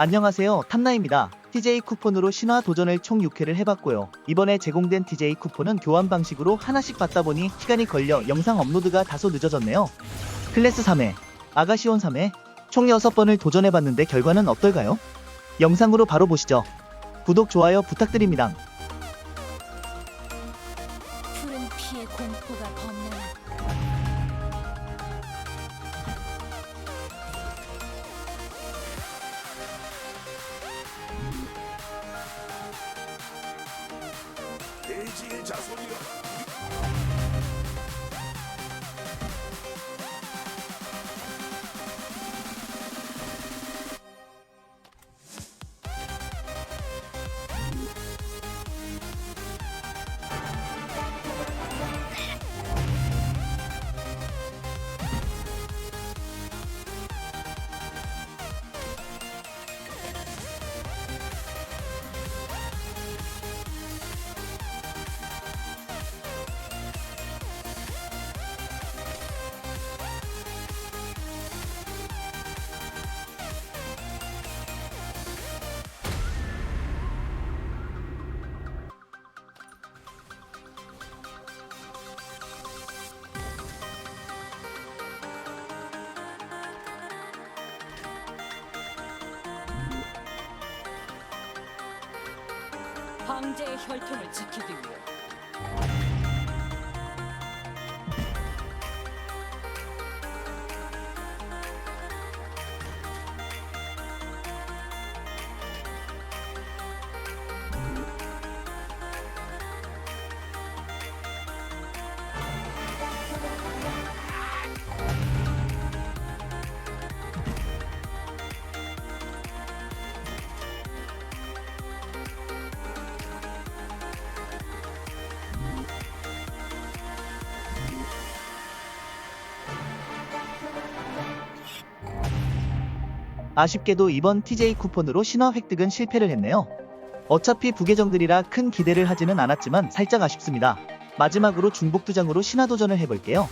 안녕하세요. 탐나입니다. TJ 쿠폰으로 신화 도전을 총 6회를 해봤고요. 이번에 제공된 TJ 쿠폰은 교환 방식으로 하나씩 받다 보니 시간이 걸려 영상 업로드가 다소 늦어졌네요. 클래스 3회, 아가시온 3회, 총 6번을 도전해봤는데 결과는 어떨까요? 영상으로 바로 보시죠. 구독, 좋아요 부탁드립니다. 푸른 피의 공포가 자손이여 황제의 혈통을 지키기 위해 아쉽게도 이번 TJ 쿠폰으로 신화 획득은 실패를 했네요. 어차피 부계정들이라 큰 기대를 하지는 않았지만 살짝 아쉽습니다. 마지막으로 중복 두 장으로 신화 도전을 해볼게요.